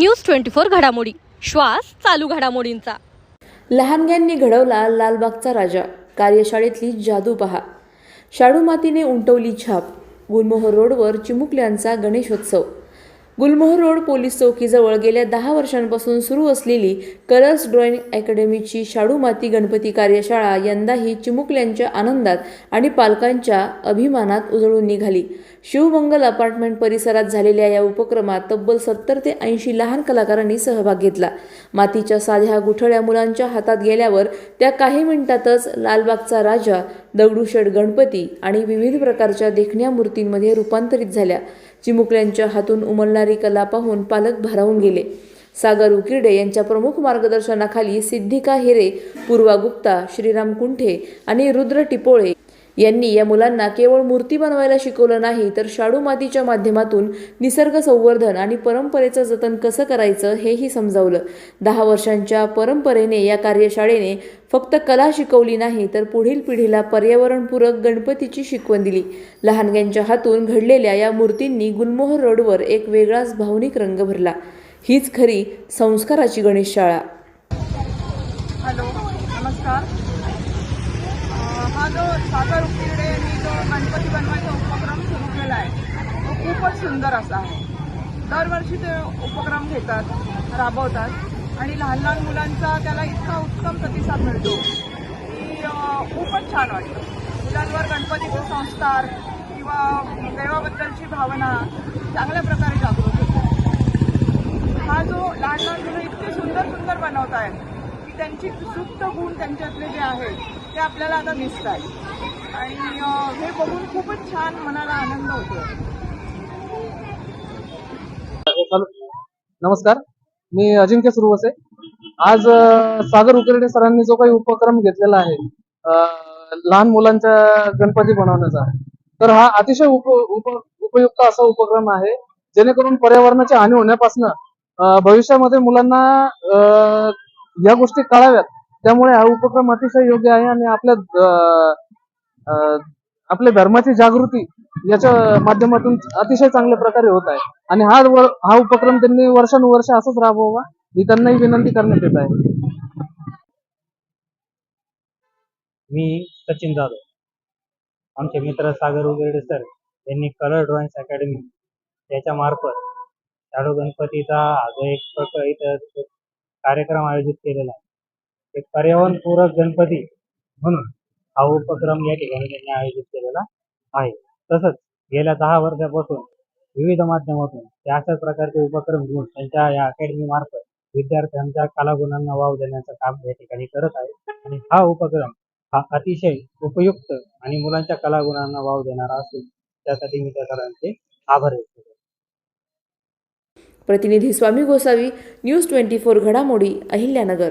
News twenty four घडामोडी. श्वास चालू घडामोडींचा. लहानग्यांनी घडवला लालबागचा राजा. कार्यशाळेतली जादू पहा. शाडू मातीने उमटवली छाप. गुलमोहर रोडवर चिमुकल्यांचा गणेशोत्सव. गुलमोहर रोड पोलीस चौकीजवळ गेल्या दहा वर्षांपासून सुरू असलेली कलर्स ड्रॉइंग अकॅडमीची शाडू माती गणपती कार्यशाळा यंदाही चिमुकल्यांच्या आनंदात आणि पालकांच्या अभिमानात उजळून निघाली. शिवमंगल अपार्टमेंट परिसरात झालेल्या या उपक्रमात तब्बल सत्तर ते ऐंशी लहान कलाकारांनी सहभाग घेतला. मातीच्या साध्या गुठळ्या मुलांच्या हातात गेल्यावर त्या काही मिनिटातच लालबागचा राजा दगडूशेठ गणपती आणि विविध प्रकारच्या देखण्या मूर्तींमध्ये रूपांतरित झाल्या चिमुकल्यांच्या हातून उमलणारी कला पाहून पालक भारावून गेले. सागर उकिरडे यांच्या प्रमुख मार्गदर्शनाखाली सिद्धिका हिरे पूर्वा गुप्ता श्रीराम कुंठे आणि रुद्र टिपोळे यांनी या मुलांना केवळ मूर्ती बनवायला शिकवलं नाही तर शाडू मातीच्या माध्यमातून निसर्ग संवर्धन आणि परंपरेचं जतन कसं करायचं हेही समजावलं. दहा वर्षांच्या परंपरेने या कार्यशाळेने फक्त कला शिकवली नाही तर पुढील पिढीला पर्यावरणपूरक गणपतीची शिकवण दिली. लहानग्यांच्या हातून घडलेल्या या मूर्तींनी गुलमोहर रोडवर एक वेगळाच भावनिक रंग भरला. हीच खरी संस्काराची गणेश शाळा हॅलो नमस्कार. हा जो सागर उकिरडे यांनी जो गणपती बनवायचा उपक्रम सुरू केला आहे तो खूपच सुंदर असा आहे. दरवर्षी ते उपक्रम घेतात राबवतात आणि लहान लहान मुलांचा त्याला इतका उत्तम प्रतिसाद मिळतो की खूपच छान वाटतं. मुलांवर गणपतीचे संस्कार किंवा देवाबद्दलची भावना चांगल्या प्रकारे जागृत होते. हा जो लहान लहान मुलं इतके सुंदर सुंदर बनवत आहेत की त्यांची सुप्त गुण त्यांच्यातले जे आहेत ते आपल्याला आता दिसत आहेत आणि हे बघून खूपच छान मनाला आनंद होतो. नमस्कार. मी अजिंक्य सुरुवसे. आज सागर उकरडे सरांनी जो काही उपक्रम घेतलेला आहे लहान मुलांच्या गणपती बनवण्याचा तर हा अतिशय उप उप उपयुक्त असा उपक्रम आहे जेणेकरून पर्यावरणाची हानी होण्यापासून भविष्यामध्ये मुलांना या गोष्टी कळाव्यात. त्यामुळे हा उपक्रम अतिशय योग्य आहे आणि आपल्या आपल्या धर्माची जागृती याच्या माध्यमातून अतिशय चांगल्या प्रकारे होत आहे. आणि हा हा उपक्रम त्यांनी वर्षानुवर्ष असंच राबवावा ही त्यांनाही विनंती करण्यात येत आहे. मी सचिन जाधव. आमचे मित्र सागर उगेडे सर यांनी कलर ड्रॉइंग्स अकॅडमी याच्या मार्फत शाडू गणपतीचा हा जो एक प्रकार इथं कार्यक्रम आयोजित केलेला आहे एक पर्यावरणपूरक गणपती म्हणून हा उपक्रम या ठिकाणी त्यांनी आयोजित केलेला आहे. तसंच गेल्या दहा वर्षापासून विविध माध्यमातून ते अशाच प्रकारचे उपक्रम घेऊन त्यांच्या या अकॅडमी मार्फत विद्यार्थ्यांच्या कलागुणांना वाव देण्याचं काम या ठिकाणी करत आहे आणि हा उपक्रम हा अतिशय उपयुक्त आणि मुलांच्या कलागुणांना वाव देणारा असून त्यासाठी मी त्या सरांचे आभार व्यक्त करतो. प्रतिनिधी Swami Gosavi news twenty four घडामोडी अहिल्यानगर.